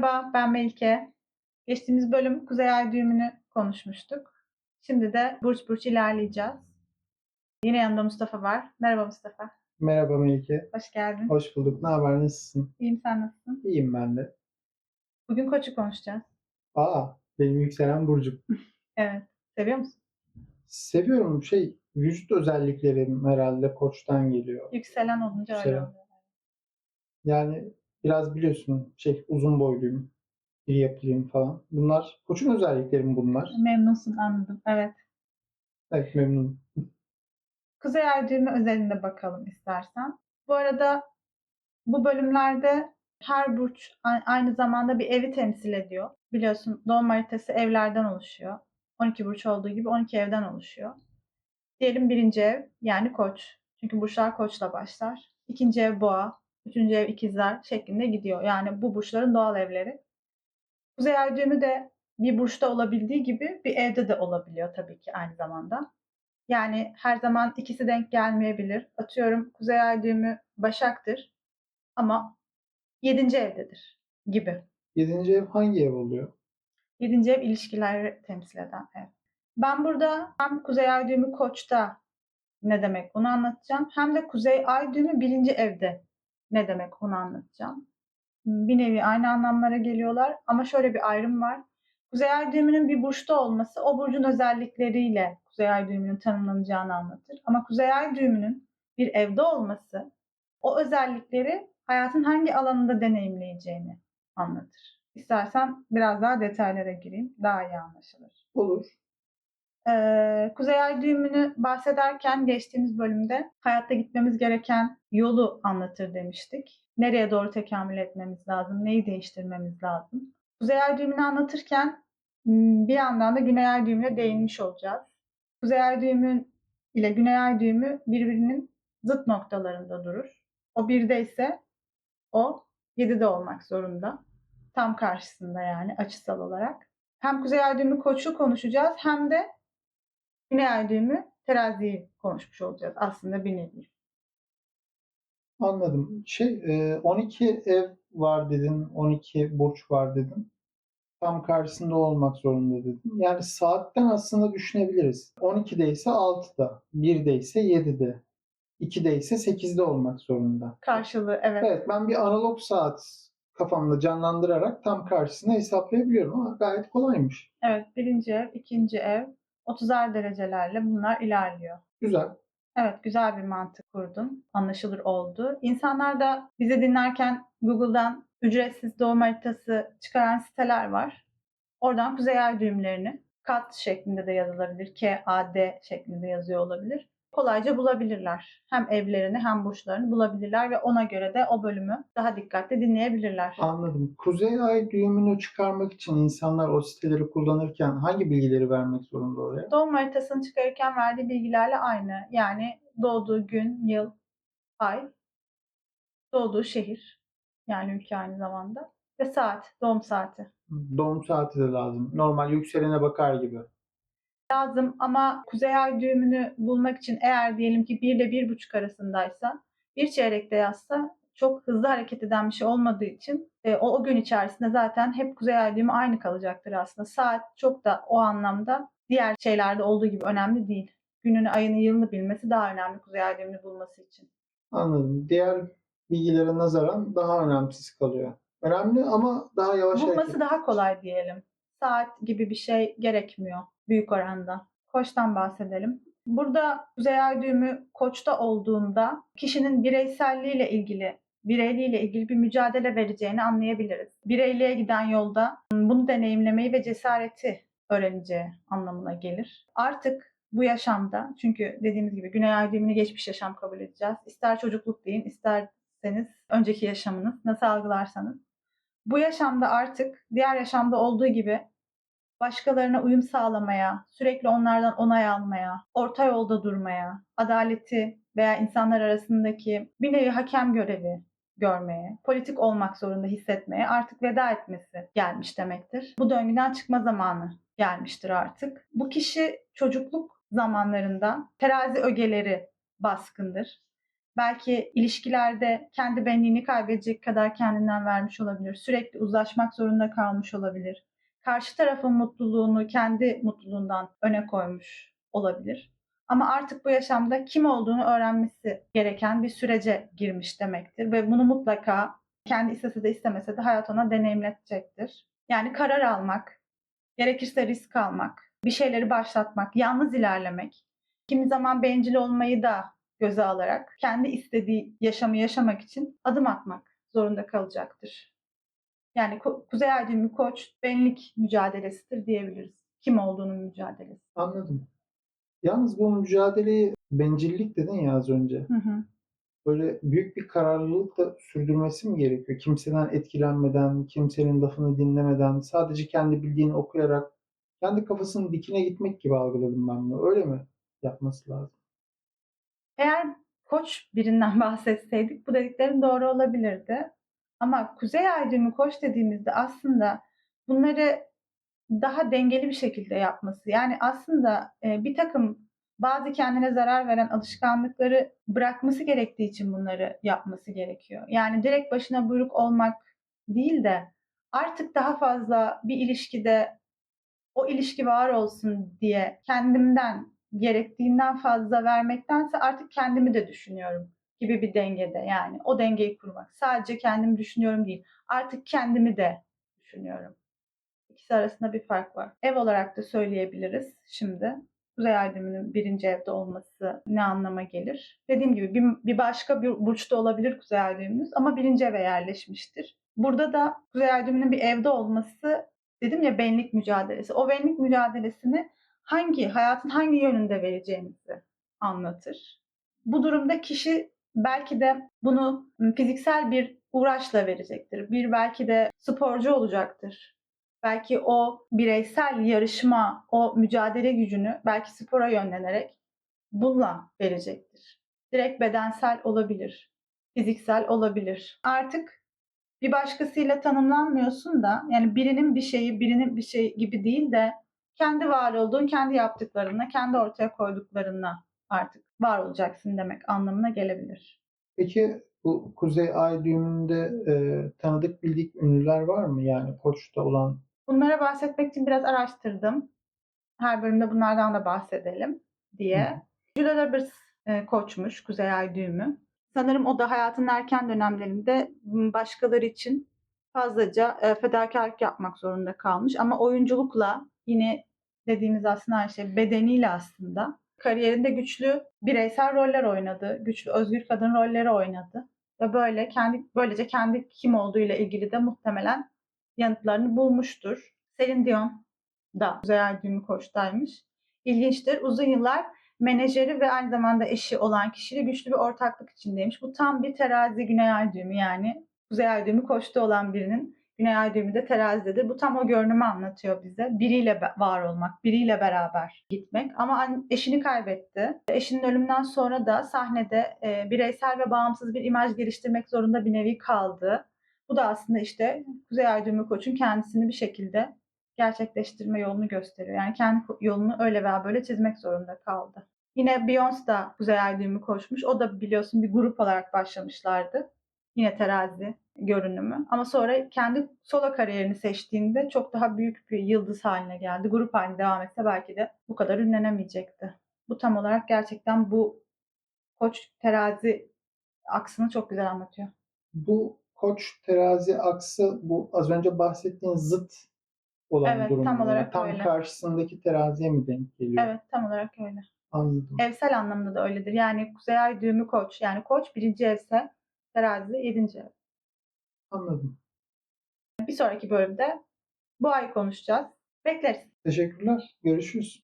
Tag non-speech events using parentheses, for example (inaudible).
Merhaba, ben Melike. Geçtiğimiz bölüm Kuzey Ay düğümünü konuşmuştuk. Şimdi de burç burç ilerleyeceğiz. Yine yanında Mustafa var. Merhaba Mustafa. Merhaba Melike. Hoş geldin. Hoş bulduk. Ne haber? Nasılsın? İyiyim, sen nasılsın? İyiyim ben de. Bugün koçu konuşacağız. Aa, benim yükselen burcum. (laughs) Evet. Seviyor musun? Seviyorum şey, vücut özelliklerim herhalde koçtan geliyor. Yükselen olunca öyle Yükselen. oluyor. Yani biraz biliyorsun şey uzun boyluyum, iri yapılıyım falan. Bunlar koçun özellikleri mi bunlar? Memnunsun anladım. Evet. Evet memnunum. Kuzey düğümü özelinde bakalım istersen. Bu arada bu bölümlerde her burç aynı zamanda bir evi temsil ediyor. Biliyorsun doğum haritası evlerden oluşuyor. 12 burç olduğu gibi 12 evden oluşuyor. Diyelim birinci ev yani koç. Çünkü burçlar koçla başlar. İkinci ev boğa. Üçüncü ev ikizler şeklinde gidiyor. Yani bu burçların doğal evleri. Kuzey ay düğümü de bir burçta olabildiği gibi bir evde de olabiliyor tabii ki aynı zamanda. Yani her zaman ikisi denk gelmeyebilir. Atıyorum Kuzey Ay düğümü Başak'tır ama 7. evdedir gibi. Yedinci ev hangi ev oluyor? 7. ev ilişkileri temsil eden ev. Ben burada hem Kuzey Ay düğümü Koç'ta ne demek onu anlatacağım. Hem de Kuzey Ay düğümü 1. evde ne demek onu anlatacağım. Bir nevi aynı anlamlara geliyorlar ama şöyle bir ayrım var. Kuzey Ay düğümünün bir burçta olması o burcun özellikleriyle Kuzey Ay düğümünün tanımlanacağını anlatır. Ama Kuzey Ay düğümünün bir evde olması o özellikleri hayatın hangi alanında deneyimleyeceğini anlatır. İstersen biraz daha detaylara gireyim. Daha iyi anlaşılır. Olur. Ee, Kuzey Ay düğümünü bahsederken geçtiğimiz bölümde hayatta gitmemiz gereken yolu anlatır demiştik. Nereye doğru tekamül etmemiz lazım, neyi değiştirmemiz lazım. Kuzey Ay düğümünü anlatırken m, bir yandan da Güney Ay düğümüne değinmiş olacağız. Kuzey Ay düğümü ile Güney Ay düğümü birbirinin zıt noktalarında durur. O birde ise o 7'de olmak zorunda. Tam karşısında yani açısal olarak. Hem Kuzey Ay düğümü koçu konuşacağız hem de Güney Ay düğümü teraziyi konuşmuş olacağız aslında bir nevi. Anladım. Şey, e, 12 ev var dedin, 12 burç var dedin. Tam karşısında olmak zorunda dedin. Yani saatten aslında düşünebiliriz. 12'de ise 6'da, 1'de ise 7'de, 2'de ise 8'de olmak zorunda. Karşılığı evet. Evet, ben bir analog saat kafamda canlandırarak tam karşısına hesaplayabiliyorum ama gayet kolaymış. Evet birinci ev, ikinci ev 30'ar derecelerle bunlar ilerliyor. Güzel. Evet güzel bir mantık kurdun. Anlaşılır oldu. İnsanlar da bizi dinlerken Google'dan ücretsiz doğum haritası çıkaran siteler var. Oradan kuzey ay düğümlerini kat şeklinde de yazılabilir. K, A, D şeklinde yazıyor olabilir. Kolayca bulabilirler. Hem evlerini hem burçlarını bulabilirler ve ona göre de o bölümü daha dikkatli dinleyebilirler. Anladım. Kuzey ay düğümünü çıkarmak için insanlar o siteleri kullanırken hangi bilgileri vermek zorunda oraya? Doğum haritasını çıkarırken verdiği bilgilerle aynı. Yani doğduğu gün, yıl, ay, doğduğu şehir yani ülke aynı zamanda ve saat, doğum saati. Doğum saati de lazım. Normal yükselene bakar gibi. Lazım ama kuzey ay düğümünü bulmak için eğer diyelim ki 1 ile 1,5 arasındaysa bir çeyrekte yazsa çok hızlı hareket eden bir şey olmadığı için e, o, o gün içerisinde zaten hep kuzey ay düğümü aynı kalacaktır aslında. Saat çok da o anlamda diğer şeylerde olduğu gibi önemli değil. Gününü, ayını, yılını bilmesi daha önemli kuzey ay düğümünü bulması için. Anladım. Diğer bilgilere nazaran daha önemsiz kalıyor. Önemli ama daha yavaş hareket. Bulması daha kolay diyelim. Saat gibi bir şey gerekmiyor büyük oranda. Koçtan bahsedelim. Burada Kuzey Ay düğümü Koç'ta olduğunda kişinin bireyselliğiyle ilgili, bireyliğiyle ilgili bir mücadele vereceğini anlayabiliriz. Bireyliğe giden yolda bunu deneyimlemeyi ve cesareti öğreneceği anlamına gelir. Artık bu yaşamda çünkü dediğimiz gibi Güney Ay düğümünü geçmiş yaşam kabul edeceğiz. İster çocukluk deyin, isterseniz önceki yaşamınız, nasıl algılarsanız. Bu yaşamda artık diğer yaşamda olduğu gibi başkalarına uyum sağlamaya, sürekli onlardan onay almaya, orta yolda durmaya, adaleti veya insanlar arasındaki bir nevi hakem görevi görmeye, politik olmak zorunda hissetmeye artık veda etmesi gelmiş demektir. Bu döngüden çıkma zamanı gelmiştir artık. Bu kişi çocukluk zamanlarında terazi ögeleri baskındır. Belki ilişkilerde kendi benliğini kaybedecek kadar kendinden vermiş olabilir. Sürekli uzlaşmak zorunda kalmış olabilir. Karşı tarafın mutluluğunu kendi mutluluğundan öne koymuş olabilir. Ama artık bu yaşamda kim olduğunu öğrenmesi gereken bir sürece girmiş demektir. Ve bunu mutlaka kendi istese de istemese de hayat ona deneyimletecektir. Yani karar almak, gerekirse risk almak, bir şeyleri başlatmak, yalnız ilerlemek, kimi zaman bencil olmayı da göze alarak kendi istediği yaşamı yaşamak için adım atmak zorunda kalacaktır. Yani Ku- Kuzey Ay düğümü koç benlik mücadelesidir diyebiliriz. Kim olduğunun mücadelesi. Anladım. Yalnız bu mücadeleyi bencillik dedin ya az önce. Hı hı. Böyle büyük bir kararlılıkla sürdürmesi mi gerekiyor? Kimseden etkilenmeden, kimsenin lafını dinlemeden, sadece kendi bildiğini okuyarak, kendi kafasının dikine gitmek gibi algıladım ben bunu. Öyle mi yapması lazım? Eğer koç birinden (laughs) bahsetseydik bu dediklerim doğru olabilirdi. Ama kuzey ay düğümü koç dediğimizde aslında bunları daha dengeli bir şekilde yapması. Yani aslında e, bir takım bazı kendine zarar veren alışkanlıkları bırakması gerektiği için bunları yapması gerekiyor. Yani direkt başına buyruk olmak değil de artık daha fazla bir ilişkide o ilişki var olsun diye kendimden gerektiğinden fazla vermektense artık kendimi de düşünüyorum gibi bir dengede yani o dengeyi kurmak. Sadece kendimi düşünüyorum değil. Artık kendimi de düşünüyorum. İkisi arasında bir fark var. Ev olarak da söyleyebiliriz şimdi. Kuzey ay birinci evde olması ne anlama gelir? Dediğim gibi bir, bir başka bir burçta olabilir kuzey ay ama birinci eve yerleşmiştir. Burada da kuzey ay bir evde olması dedim ya benlik mücadelesi. O benlik mücadelesini hangi hayatın hangi yönünde vereceğinizi anlatır. Bu durumda kişi belki de bunu fiziksel bir uğraşla verecektir. Bir belki de sporcu olacaktır. Belki o bireysel yarışma, o mücadele gücünü belki spora yönlenerek bununla verecektir. Direkt bedensel olabilir, fiziksel olabilir. Artık bir başkasıyla tanımlanmıyorsun da yani birinin bir şeyi birinin bir şey gibi değil de kendi var olduğun, kendi yaptıklarınla, kendi ortaya koyduklarınla artık var olacaksın demek anlamına gelebilir. Peki bu Kuzey Ay düğümünde e, tanıdık bildik ünlüler var mı? Yani Koç'ta olan Bunlara bahsetmek için biraz araştırdım. Her bölümde bunlardan da bahsedelim diye. Julia Roberts e, koçmuş Kuzey Ay düğümü. Sanırım o da hayatının erken dönemlerinde başkaları için fazlaca e, fedakarlık yapmak zorunda kalmış. Ama oyunculukla yine dediğimiz aslında her şey bedeniyle aslında kariyerinde güçlü bireysel roller oynadı. Güçlü özgür kadın rolleri oynadı. Ve böyle kendi böylece kendi kim olduğuyla ilgili de muhtemelen yanıtlarını bulmuştur. Celine Dion da Ay düğümü koçtaymış. İlginçtir. Uzun yıllar menajeri ve aynı zamanda eşi olan kişiyle güçlü bir ortaklık içindeymiş. Bu tam bir terazi güney ay düğümü yani. Kuzey ay düğümü koçta olan birinin güney ay düğümü de terazidedir. Bu tam o görünümü anlatıyor bize. Biriyle var olmak, biriyle beraber gitmek. Ama eşini kaybetti. Eşinin ölümünden sonra da sahnede e, bireysel ve bağımsız bir imaj geliştirmek zorunda bir nevi kaldı. Bu da aslında işte Kuzey Ay düğümü koçun kendisini bir şekilde gerçekleştirme yolunu gösteriyor. Yani kendi yolunu öyle veya böyle çizmek zorunda kaldı. Yine Beyoncé da Kuzey Ay düğümü koşmuş. O da biliyorsun bir grup olarak başlamışlardı. Yine terazi görünümü. Ama sonra kendi solo kariyerini seçtiğinde çok daha büyük bir yıldız haline geldi. Grup halinde devam etse belki de bu kadar ünlenemeyecekti. Bu tam olarak gerçekten bu koç terazi aksını çok güzel anlatıyor. bu Koç terazi aksı bu az önce bahsettiğin zıt olan Evet, durum. tam olarak tam öyle. karşısındaki teraziye mi denk geliyor? Evet tam olarak öyle. Anladım. Evsel anlamda da öyledir. Yani Kuzey Ay düğümü koç. Yani koç birinci evse terazi yedinci ev. Anladım. Bir sonraki bölümde bu ay konuşacağız. Bekleriz. Teşekkürler. Görüşürüz.